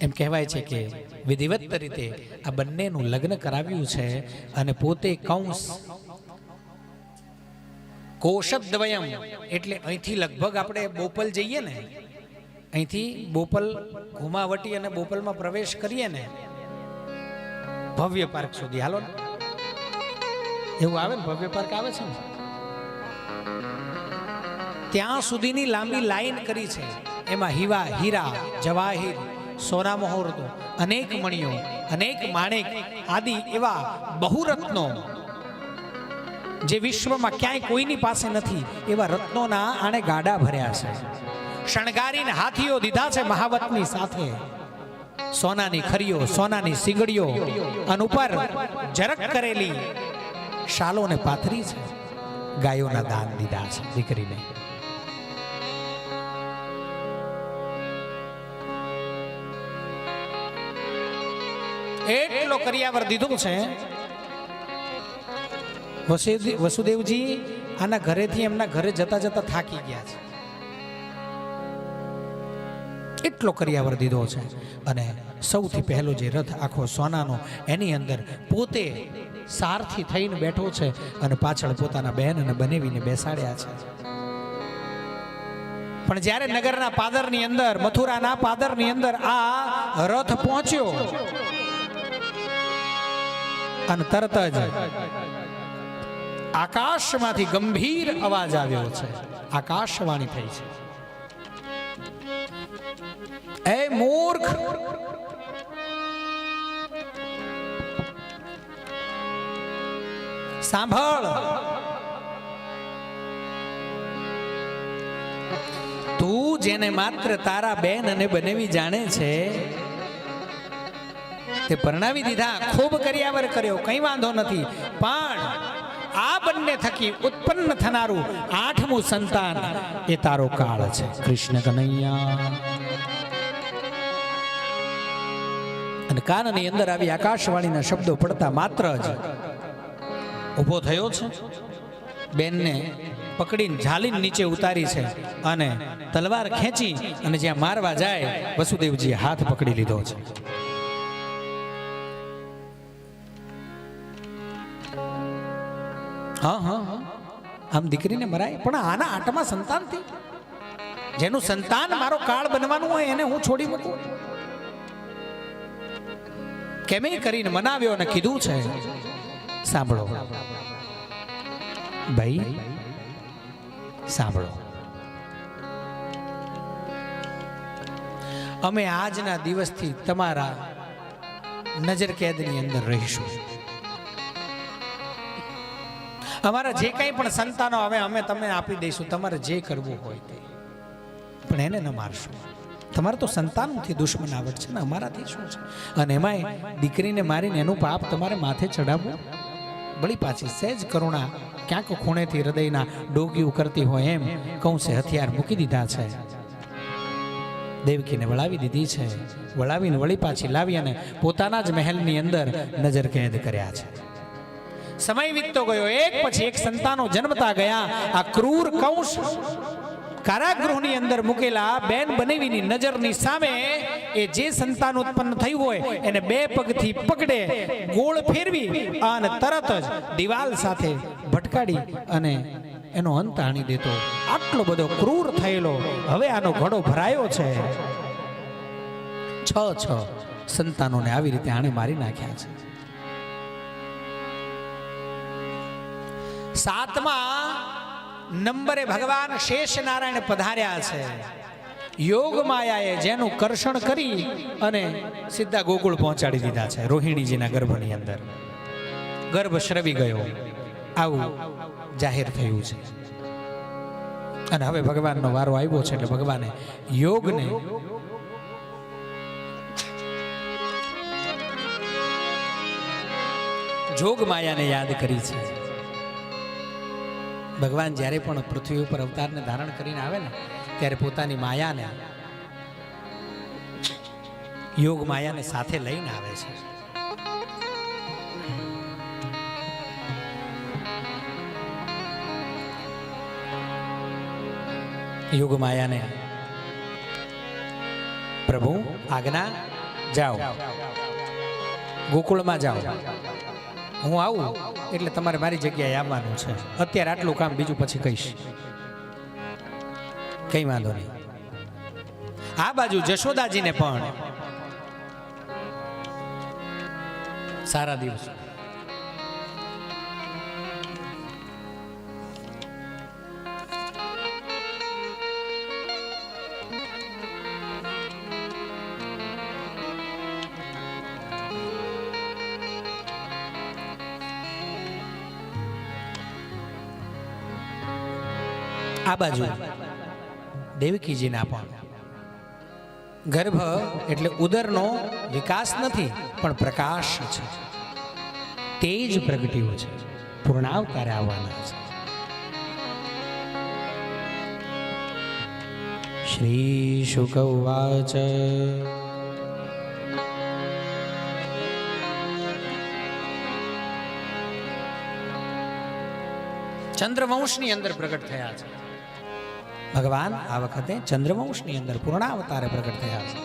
એમ કહેવાય છે કે વિધિવત રીતે આ બંનેનું લગ્ન કરાવ્યું છે અને પોતે કૌંસ કોષદ્વયમ એટલે અહીંથી લગભગ આપણે બોપલ જઈએ ને, અહીંથી બોપલ ઘુમાવટી અને બોપલમાં પ્રવેશ કરીએ ને, ભવ્ય પાર્ક સુધી. હાલો ને. એવું આવે ને, ભવ્ય પાર્ક આવે છે ને? ત્યાં સુધીની લાંબી લાઈન કરી છે. એમાં હીવા, હીરા, જવાહીર સોના હોરતો અનેક મણિયો, અનેક માણેક, આદિ એવા બહુરત્નો, જે વિશ્વમાં ક્યાંય કોઈની પાસે નથી, એવા રત્નોના આણે ગાડા ભર્યા છે. શણગારીને હાથીઓ દીધા છે મહાવતની સાથે. સોનાની ખરીઓ, સોનાની સિંગડીઓ, અને ઉપર જરક કરેલી શાલોને પાથરી છે. ગાયોના દાન દીધા છે દીકરીને. એટલો કરિયાવર દીધું છે. વસુદેવજી આના ઘરેથી એમના ઘરે જતા જતા થાકી ગયા છે. એટલો કરિયાવર દીધો છે. અને સૌથી પહેલો જે રથ આખો સોનાનો, એની અંદર પોતે સારથી થઈને બેઠો છે અને પાછળ પોતાના બહેનને બનાવીને બેસાડ્યા છે. પણ જ્યારે નગરના પાદરની અંદર, મથુરાના પાદરની અંદર આ રથ પહોંચ્યો અને તરત જ આકાશમાંથી ગંભીર અવાજ આવ્યો છે. આકાશવાણી થઈ છે. એ મૂર્ખ! સાંભળ! તું જેને માત્ર તારા બેન અને બનેવી જાણે છે તે પરણાવી દીધા, ખૂબ કર્યાવર કર્યો, કંઈ વાંધો નથી. પણ આ બંને થકી ઉત્પન્ન થનારું આઠમું સંતાન એ તારો કાળ છે. કૃષ્ણ કનૈયા. અને કાનની અંદર આવી આકાશવાણીના શબ્દો પડતા માત્ર જ ઊભો થયો છે. બેનને પકડીને ઝાલીને નીચે ઉતારી છે અને તલવાર ખેંચી અને જ્યાં મારવા જાય, વસુદેવજીએ હાથ પકડી લીધો છે. હા હા. આમ દીકરીને મરાય. પણ આના આઠમા સંતાનથી જેનું સંતાન મારો કાળ બનવાનું હોય એને હું છોડી મૂકું. કેમે કરીને મનાવ્યો અને કીધું છે? સાંભળો. ભાઈ, સાંભળો. અમે આજના દિવસથી તમારા નજર કેદની અંદર રહીશું. અમારા જે કંઈ પણ સંતાનો હવે અમે તમને આપી દઈશું. તમારે જે કરવું હોય તે. પણ એને ન મારશું. તમારે તો સંતાનોથી દુશ્મનાવટ છે ને, અમારાથી શું છે? અને એમાંય દીકરીને મારીને એનું પાપ તમારે માથે ચડાવવું વળી પાછી સહેજ કરુણા ક્યાંક ખૂણેથી હૃદયના ડોગ્યું કરતી હોય એમ કૌંસે હથિયાર મૂકી દીધા છે. દેવકીને વળાવી દીધી છે. વળાવીને વળી પાછી લાવી અને પોતાના જ મહેલની અંદર નજર કેદ કર્યા છે. સમય વીતતો ગયો. એક પછી એક સંતાનો જન્મતા ગયા. આ ક્રૂર કૌશ કારાગૃહની અંદર મૂકેલા બેન બનેવીની નજરની સામે એ જે સંતાન ઉત્પન્ન થયું હોય, એને બે પગથી પકડે, ગોળ ફેરવી અને તરત જ દિવાલ સાથે ભટકાડી અને એનો અંત આણી દેતો. આટલો બધો ક્રૂર થયેલો. હવે આનો ઘડો ભરાયો છે. છ છ સંતાનોને આવી રીતે આણે મારી નાખ્યા છે. સાતમા નંબરે ભગવાન શેષ નારાયણ પધાર્યા છે. યોગ માયાએ જેનું કર્ષણ કરી અને સીધા ગોકુળ પહોંચાડી દીધા છે, રોહિણીજીના ગર્ભની અંદર. ગર્ભ શ્રવી ગયો. આવું જાહેર થયું છે. અને હવે ભગવાનનો વારો આવ્યો છે એટલે ભગવાને યોગને જોગ માયાને યાદ કરી છે. ભગવાન જ્યારે પણ પૃથ્વી ઉપર અવતારને ધારણ કરીને આવે ને, ત્યારે પોતાની માયાને, યોગ માયાને સાથે લઈને આવે છે. યોગ માયાને, પ્રભુ, આજ્ઞા, જાઓ. ગોકુળમાં જાઓ. હું આવું એટલે તમારે મારી જગ્યાએ આવવાનું છે. અત્યારે આટલું કામ બીજું પછી કહીશ. કઈ વાંધો નહીં. આ બાજુ જશોદાજીને પણ. સારા દિવસો. આ બાજુ. દેવકીજીના પણ ગર્ભ એટલે ઉદરનો વિકાસ નથી, પણ પ્રકાશ છે. તેજ પ્રગટ્યો છે. પૂર્ણાવતારે આવવાના છે. શ્રી શુક ઉવાચ ચંદ્રવંશની અંદર પ્રગટ થયા છે. ભગવાન આ વખતે ચંદ્રવંશની અંદર પૂર્ણાવતારે પ્રગટ થયા છે.